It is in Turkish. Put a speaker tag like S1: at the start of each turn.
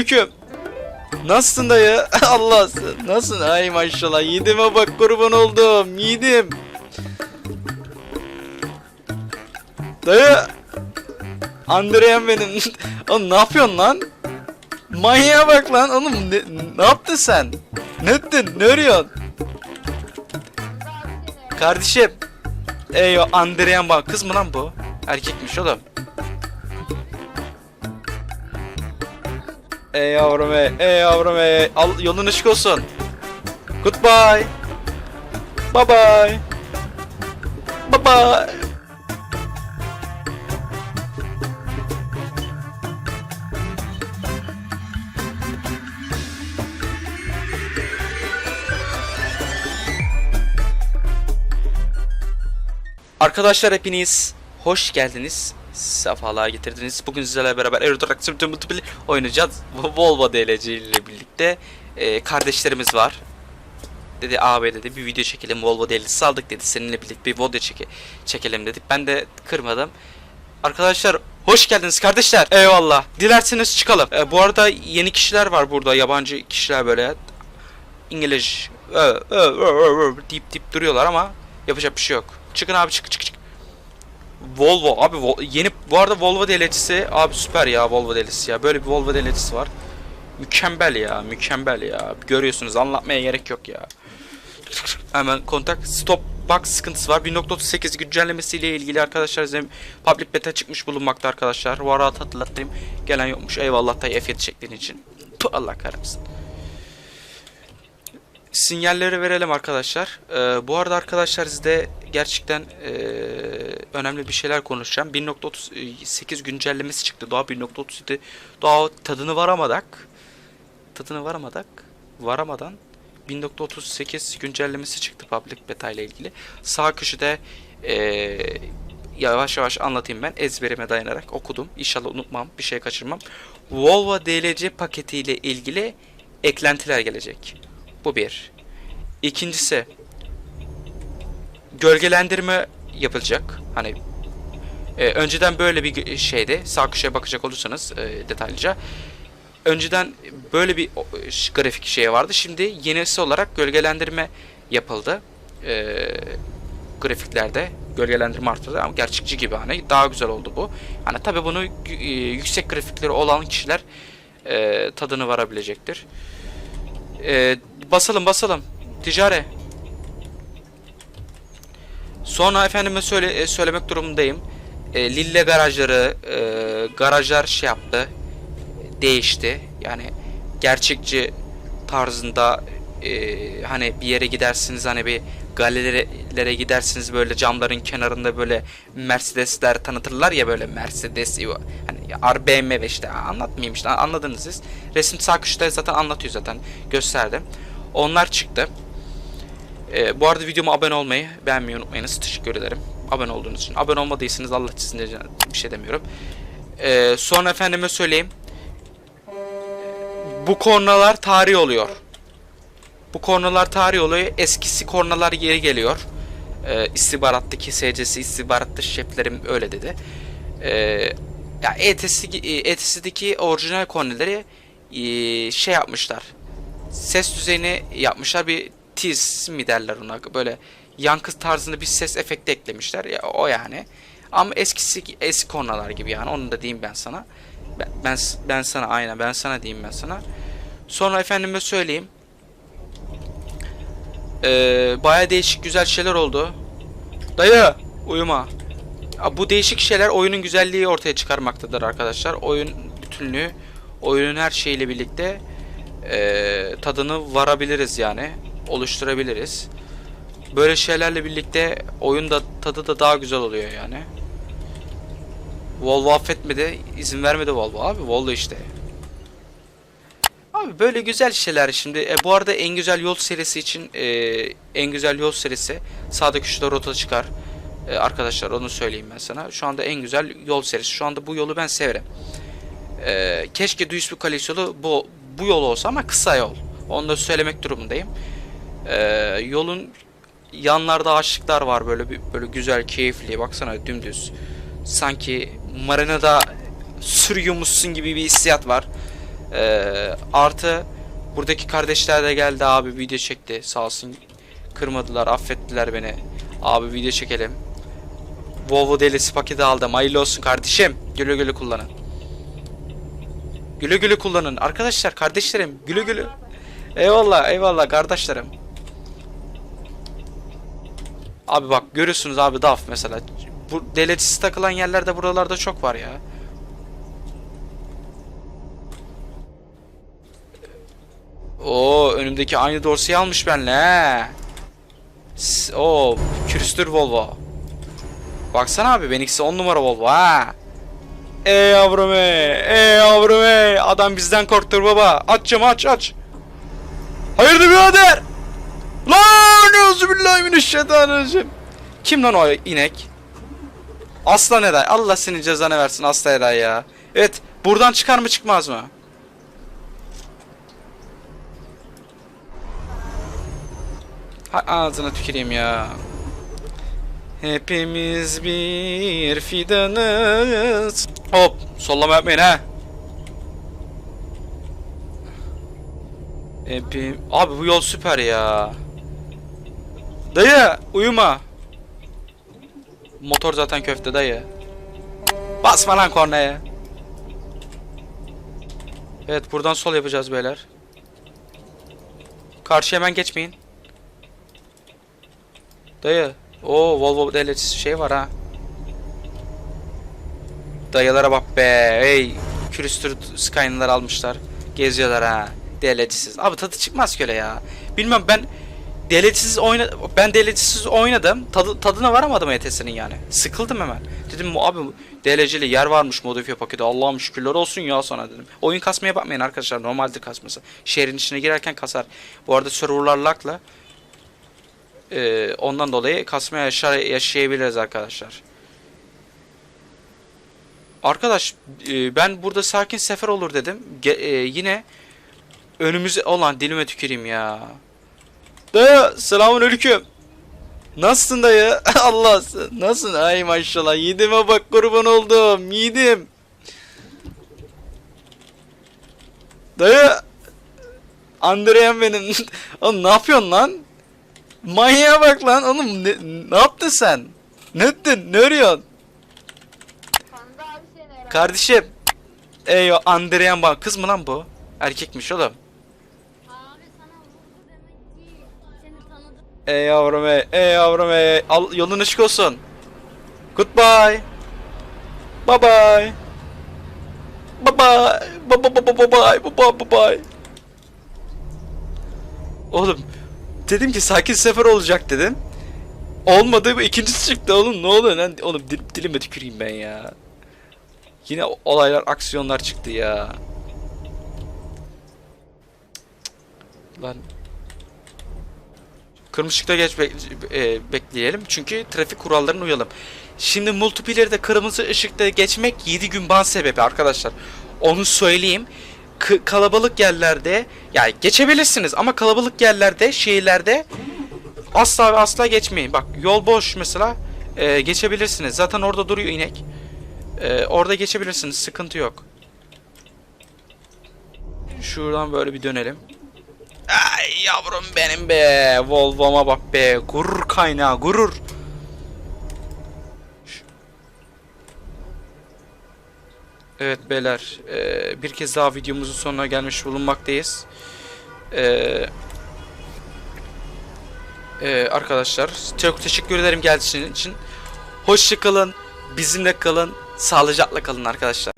S1: Türk'üm. Nasılsın dayı? Allah nasılsın? Ay maşallah. Yiğidime bak kurban oldum. Yiğidim. Dayı. Andreyen benim. Oğlum ne yapıyorsun lan? Manyağa bak lan oğlum ne, ne yaptın sen? Ne ettin? Ne arıyorsun? Kardeşim. Eyvah Andreyen bak kız mı lan bu? Erkekmiş oğlum. Ey yavrum ey, ey yavrum ey. Al, yolun ışık olsun. Goodbye. Bye bye. Bye bye. Arkadaşlar hepiniz hoş geldiniz. Sefalar getirdiniz. Bugün sizlerle beraber Truck Simulator Multiplayer oynayacağız. Volvo DLC ile birlikte Ee, kardeşlerimiz var. Dedi abi dedi bir video çekelim Volvo DLC'si aldık dedi. Seninle birlikte bir video çeke çekelim dedik. Ben de kırmadım. Arkadaşlar hoş geldiniz kardeşler. Eyvallah. Dilerseniz çıkalım. Ee, bu arada yeni kişiler var burada. Yabancı kişiler böyle İngiliz deyip deyip duruyorlar ama yapacak bir şey yok. Çıkın abi çık çık çık. Volvo abi Vol- yeni bu arada Volvo DLC'si abi süper ya Volvo DLC'si ya böyle bir Volvo DLC'si var. Mükemmel ya mükemmel ya görüyorsunuz anlatmaya gerek yok ya. Hemen kontak stop box sıkıntısı var 1.38 güncellemesiyle ilgili arkadaşlar size public beta çıkmış bulunmakta arkadaşlar. Bu arada hatırlatayım gelen yokmuş eyvallah tay F7 şeklin için. Puh, Allah kahretsin sinyalleri verelim arkadaşlar. Ee, bu arada arkadaşlar sizde gerçekten ee, önemli bir şeyler konuşacağım. 1.38 güncellemesi çıktı. Daha 1.37 daha tadını varamadak. Tadını varamadak. Varamadan 1.38 güncellemesi çıktı public beta ile ilgili. Sağ köşede ee, yavaş yavaş anlatayım ben ezberime dayanarak okudum. İnşallah unutmam, bir şey kaçırmam. Volvo DLC paketi ile ilgili eklentiler gelecek. Bu bir. İkincisi gölgelendirme yapılacak. Hani e, önceden böyle bir şeydi. Sağ köşeye bakacak olursanız e, detaylıca. Önceden böyle bir grafik şey vardı. Şimdi yenisi olarak gölgelendirme yapıldı. E, grafiklerde gölgelendirme arttırdı ama gerçekçi gibi hani daha güzel oldu bu. Hani tabi bunu e, yüksek grafikleri olan kişiler e, tadını varabilecektir. E, basalım basalım. Ticare. Sonra efendime söyle e, söylemek durumundayım. E, Lille garajları, e, garajlar şey yaptı. Değişti. Yani gerçekçi tarzında e, hani bir yere gidersiniz hani bir galerilere gidersiniz böyle camların kenarında böyle Mercedesler tanıtırlar ya böyle Mercedes hani BMW işte anlatmayayım işte anladınız siz. Resim sağ köşede zaten anlatıyor zaten gösterdim. Onlar çıktı. Ee, bu arada videoma abone olmayı beğenmeyi unutmayınız. Teşekkür ederim. Abone olduğunuz için. Abone olmadıysanız Allah sizin de bir şey demiyorum. Ee, sonra efendime söyleyeyim. Bu kornalar tarih oluyor. Bu kornalar tarih oluyor. Eskisi kornalar geri geliyor. Ee, istihbarattaki SC'si istihbaratta şeflerim öyle dedi. Ee, ya ETS, ETS'deki orijinal korneleri e, şey yapmışlar. Ses düzeyini yapmışlar. Bir tiz mi derler ona böyle yankı tarzında bir ses efekti eklemişler. Ya, o yani. Ama eskisi eski kornalar gibi yani. Onu da diyeyim ben sana. Ben, ben, sana aynen ben sana diyeyim ben sana. Sonra efendime söyleyeyim. Ee, Baya değişik güzel şeyler oldu. Dayı uyuma. Bu değişik şeyler oyunun güzelliği ortaya çıkarmaktadır arkadaşlar. Oyun bütünlüğü, oyunun her şeyiyle birlikte e, tadını varabiliriz yani. Oluşturabiliriz. Böyle şeylerle birlikte oyunda tadı da daha güzel oluyor yani. Volvo affetmedi, izin vermedi Volvo abi. Volvo işte. Abi böyle güzel şeyler şimdi. E, bu arada en güzel yol serisi için e, en güzel yol serisi sağdaki şurada rota çıkar. E, arkadaşlar onu söyleyeyim ben sana. Şu anda en güzel yol serisi. Şu anda bu yolu ben severim. E, keşke Duisburg Kalesi yolu bu, bu yol olsa ama kısa yol. Onu da söylemek durumundayım. E, yolun yanlarda ağaçlıklar var böyle bir böyle güzel keyifli. Baksana dümdüz. Sanki marinada sürüyormuşsun gibi bir hissiyat var. Ee, artı buradaki kardeşler de geldi abi video çekti. Sağ olsun kırmadılar, affettiler beni. Abi video çekelim. Volvo delisi paketi aldım. Hayırlı olsun kardeşim. Güle güle kullanın. Güle güle kullanın. Arkadaşlar, kardeşlerim güle güle. Eyvallah, eyvallah kardeşlerim. Abi bak görüyorsunuz abi DAF mesela. Bu deletisi takılan yerlerde buralarda çok var ya. Oo önümdeki aynı dorsiyi almış benle he. Oo külüstür Volvo. Baksana abi benimkisi 10 numara Volvo ha. Ey yavrum ey, ey yavrum ey. Adam bizden korktur baba. Aç camı aç aç. Hayırdır birader? Lan euzubillahimineşşeytanirracim. Kim lan o inek? Aslan Eray. Allah senin cezanı versin Aslan Eray ya. Evet buradan çıkar mı çıkmaz mı? Ha, ağzına tüküreyim ya. Hepimiz bir fidanız. Hop sollama yapmayın ha. Hepim... Abi bu yol süper ya. Dayı uyuma. Motor zaten köfte dayı. Basma lan kornaya. Evet buradan sol yapacağız beyler. Karşıya hemen geçmeyin. Dayı. O Volvo devletçisi şey var ha. Dayılara bak be. Hey. Külüstür Skyline'lar almışlar. Geziyorlar ha. Devletçisiz. Abi tadı çıkmaz ki öyle ya. Bilmem ben devletsiz oyna ben devletsiz oynadım. Tadı, tadına varamadım ETS'nin yani. Sıkıldım hemen. Dedim abi DLC'li yer varmış modifiye paketi. Allah'ım şükürler olsun ya sana dedim. Oyun kasmaya bakmayın arkadaşlar. Normaldir kasması. Şehrin içine girerken kasar. Bu arada serverlar lock'la ee, ondan dolayı kasma yaşar, yaşayabiliriz arkadaşlar. Arkadaş e, ben burada sakin sefer olur dedim. Ge- e, yine önümüze olan dilime tüküreyim ya. Dayı selamun aleyküm. Nasılsın dayı? Allah nasılsın? Ay maşallah yiğidime bak kurban oldum yiğidim. Dayı Andreyen benim. Oğlum ne yapıyorsun lan? Manyağa bak lan oğlum ne, ne yaptın sen? Ne ettin? Ne
S2: herhalde.
S1: Kardeşim. Ey o Andreyan bak kız mı lan bu? Erkekmiş oğlum. Ey yavrum ey, ey yavrum ey. Al, yolun ışık olsun. Goodbye. Bye bye. Bye bye. Bye bye bye bye bye bye bye bye. Oğlum dedim ki sakin sefer olacak dedim. Olmadı bu ikincisi çıktı oğlum ne oluyor lan? Oğlum dil, dilime tüküreyim ben ya. Yine olaylar aksiyonlar çıktı ya. Lan Kırmızı ışıkta geç bek- e, bekleyelim. Çünkü trafik kurallarına uyalım. Şimdi multiplayer'de kırmızı ışıkta geçmek 7 gün ban sebebi arkadaşlar. Onu söyleyeyim. K- kalabalık yerlerde yani geçebilirsiniz ama kalabalık yerlerde, şehirlerde asla ve asla geçmeyin. Bak yol boş mesela e, geçebilirsiniz. Zaten orada duruyor inek. E, orada geçebilirsiniz. Sıkıntı yok. Şuradan böyle bir dönelim. Ay yavrum benim be. Volvo'ma bak be. Gurur kaynağı gurur. Evet beyler. eee, bir kez daha videomuzun sonuna gelmiş bulunmaktayız. Eee eee, arkadaşlar çok teşekkür ederim geldiğiniz için. Hoşça kalın. Bizimle kalın. Sağlıcakla kalın arkadaşlar.